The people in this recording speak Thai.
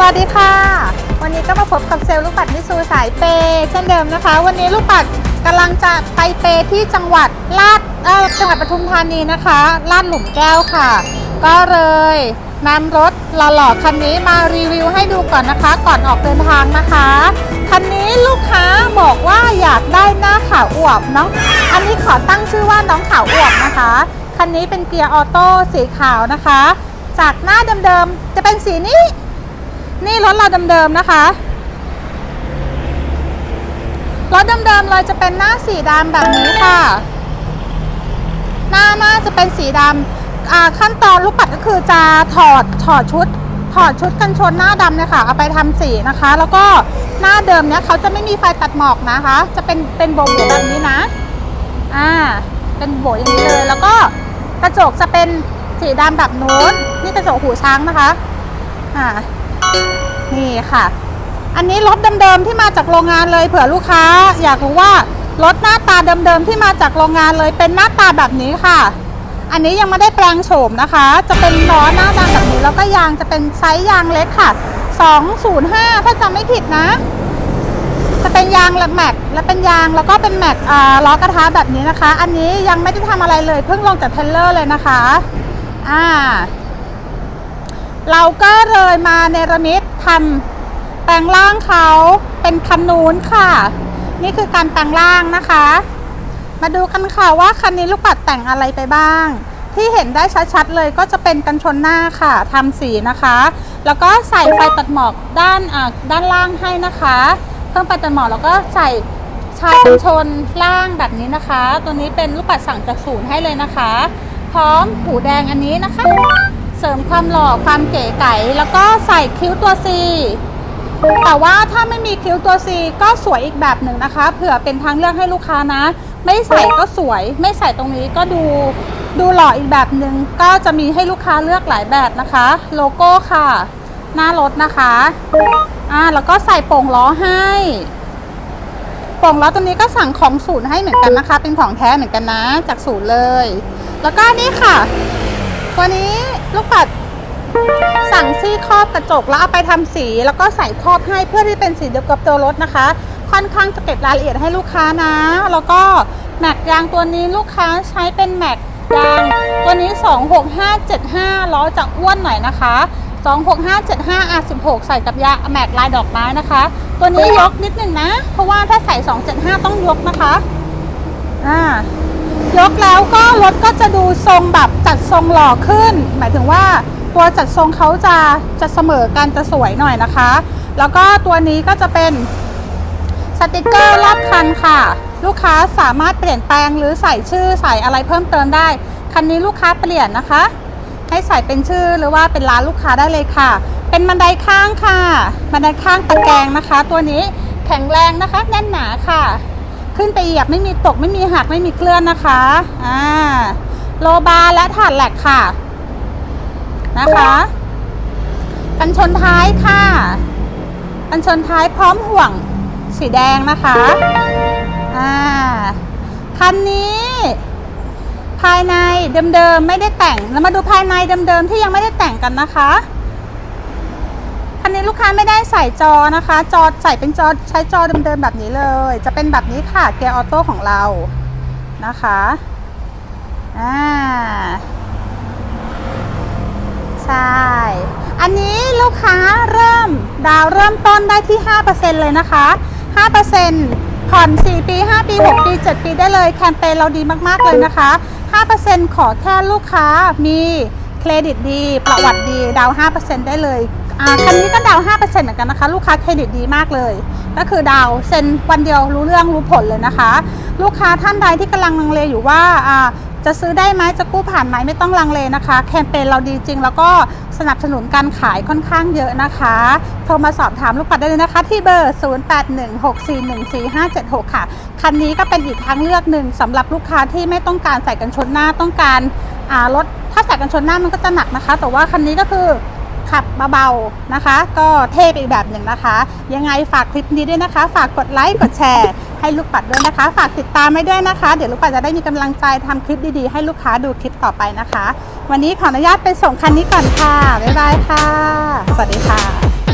สวัสดีค่ะ วันนี้ก็มาพบกับเซลล์ลูกปัดมิซูสายเปย์เช่นเดิมนะคะ วันนี้ลูกปัดกำลังจะไปเปย์ที่จังหวัดลาดเอ่อจังหวัดปทุมธานีนะคะลาดหลุมแก้วค่ะ ก็เลยนำรถหล่อๆคันนี้มารีวิวให้ดูก่อนนะคะ ก่อนออกเดินทางนะคะคันนี้ลูกค้าบอกว่าอยากได้หน้าขาวอวบเนาะอันนี้ขอตั้งชื่อว่าน้องขาวอวบนะคะคันนี้เป็นเกียร์ออโต้สีขาวนะคะ จากหน้าเดิมๆจะเป็นสีนี้ นี่รถเราเดิมๆนะคะ รถเดิมๆเลยจะเป็นหน้าสีดำแบบนี้ค่ะ หน้าหน้าจะเป็นสีดำขั้นตอนลูกปัดก็คือจะถอดถอดชุด ถอดชุดกันชนหน้าดำเนี่ยค่ะ เอาไปทำสีนะคะ แล้วก็หน้าเดิมเนี่ยเขาจะไม่มีไฟตัดหมอกนะคะ จะเป็นเป็นโบว์แบบนี้นะ อ่า เป็นโบอย่างนี้เลย แล้วก็กระจกจะเป็นสีดำแบบนู้น นี่กระจกหูช้างนะคะ อ่า นี่ค่ะ อันนี้รถเดิมๆที่มาจากโรงงานเลยเผื่อลูกค้า อยากรู้ว่ารถหน้าตาเดิมๆที่มาจากโรงงานเลยเป็นหน้าตาแบบนี้ค่ะ อันนี้ยังไม่ได้แปลงโฉมนะคะ จะเป็นล้อหน้าดำแบบนี้แล้วก็ยางจะเป็นไซส์ยางเล็กค่ะ 205 ถ้าจำไม่ผิดนะ จะเป็นยางและแม็กและเป็นยางแล้วก็เป็นแม็กล้อกระทะแบบนี้นะคะ อันนี้ยังไม่ได้ทำอะไรเลยเพิ่งลงจากเทรลเลอร์เลยนะคะ อ่า เราก็เลยมาเนรมิตทำแปลงร่างเขาเป็นคันนูนค่ะ นี่คือการแปลงร่างนะคะ มาดูกันค่ะว่าคันนี้ลูกปัดแต่งอะไรไปบ้าง ที่เห็นได้ชัดๆเลยก็จะเป็นกันชนหน้าค่ะทำสีนะคะ แล้วก็ใส่ไฟตัดหมอกด้านด้านล่างให้นะคะเพิ่มไฟตัดหมอกแล้วก็ใส่ชายกันชนล่างแบบนี้นะคะ ตัวนี้เป็นลูกปัดสั่งจากศูนย์ให้เลยนะคะ พร้อมหูแดงอันนี้นะคะ เสริมความหล่อความเก๋ไก๋แล้วก็ใส่คิ้วตัว C แต่ว่าถ้าไม่มีคิ้วตัว C ก็สวยอีกแบบหนึ่งนะคะ เผื่อเป็นทางเลือกให้ลูกค้านะ ไม่ใส่ก็สวย ไม่ใส่ตรงนี้ก็ดูดูหล่ออีกแบบหนึ่งก็จะมีให้ลูกค้าเลือกหลายแบบนะคะ โลโก้ค่ะ หน้ารถนะคะอ่าแล้วก็ใส่โป่งล้อให้โป่งล้อตัวนี้ก็สั่งของศูนย์ให้เหมือนกันนะคะ เป็นของแท้เหมือนกันนะจากศูนย์เลย แล้วก็นี่ค่ะ ตัวนี้ลูกปัดสั่งซี่ครอบกระจกแล้วเอาไปทำสีแล้วก็ใส่ครอบให้เพื่อที่เป็นสีเดียวกับตัวรถนะคะ ค่อนข้างจะเก็บรายละเอียดให้ลูกค้านะ แล้วก็แม็กยางตัวนี้ลูกค้าใช้เป็นแม็กยางตัวนี้ 26575ล้อจะอ้วนหน่อยนะคะ 26575 R16 ใส่กับยาแม็กลายดอกไม้นะคะ ตัวนี้ยกนิดนึงนะ เพราะว่าถ้าใส่ 275 ต้องยกนะคะ อ่า ยกแล้วก็รถก็จะดูทรงแบบจัดทรงหล่อขึ้น หมายถึงว่าตัวจัดทรงเขาจะจะเสมอกันจะสวยหน่อยนะคะ แล้วก็ตัวนี้ก็จะเป็นสติกเกอร์รอบคันค่ะ ลูกค้าสามารถเปลี่ยนแปลงหรือใส่ชื่อใส่อะไรเพิ่มเติมได้ คันนี้ลูกค้าเปลี่ยนนะคะ ให้ใส่เป็นชื่อหรือว่าเป็นร้านลูกค้าได้เลยค่ะ เป็นบันไดข้างค่ะ บันไดข้างตะแกรงนะคะ ตัวนี้แข็งแรงนะคะแน่นหนาค่ะ ขึ้นไปเหยียบไม่มีตกไม่มีหักไม่มีเคลื่อนนะคะอ่าโลบาและถาดแหลกค่ะ นะคะกันชนท้ายค่ะกันชนท้ายพร้อมห่วงสีแดงนะคะอ่าคันนี้ ภายในเดิมๆไม่ได้แต่งแล้วมาดูภายในเดิมๆที่ยังไม่ได้แต่งกันนะคะ นนี้ลูกค้าไม่ได้ใส่จอนะคะ จอใส่เป็นจอใช้จอเดิมๆแบบนี้เลย จะเป็นแบบนี้ค่ะเกียร์ออโต้ของเรานะคะอ่าใช่ อันนี้ลูกค้าเริ่มดาวเริ่มต้นได้ที่ 5%เลยนะคะ 5%ผ่อน 4 ปี 5 ปี 6 ปี 7 ปีได้เลยแคมเปญเราดีมากๆเลยนะคะ 5%ขอแค่ลูกค้ามีเครดิตดี ประวัติดี ดาว 5%ได้เลย คันนี้ก็ดาว5%เหมือนกันนะคะ ลูกค้าเครดิตดีมากเลย ก็คือดาวเซ็นวันเดียวรู้เรื่องรู้ผลเลยนะคะ ลูกค้าท่านใดที่กำลังลังเลอยู่ว่าอ่าจะซื้อได้ไหมจะกู้ผ่านไหมไม่ต้องลังเลนะคะ แคมเปญเราดีจริง แล้วก็สนับสนุนการขายค่อนข้างเยอะนะคะ โทรมาสอบถามลูกปัดได้เลยนะคะ ที่เบอร์ 0816414576 ค่ะ คันนี้ก็เป็นอีกทางเลือกหนึ่งสำหรับลูกค้าที่ไม่ต้องการใส่กันชนหน้าต้องการรถถ้าใส่กันชนหน้ามันก็จะหนักนะคะ แต่ว่าคันนี้ก็คือ ขับเบาๆนะคะ ก็เท่ไปอีกแบบหนึ่งนะคะ ยังไงฝากคลิปนี้ด้วยนะคะ ฝากกดไลค์กดแชร์ให้ลูกปัดด้วยนะคะ ฝากติดตามไม่ด้วยนะคะ เดี๋ยวลูกปัดจะได้มีกำลังใจทำคลิปดีๆ ให้ลูกค้าดูคลิปต่อไปนะคะ วันนี้ขออนุญาตไปส่งคันนี้ก่อนค่ะบ๊ายบายค่ะ สวัสดีค่ะ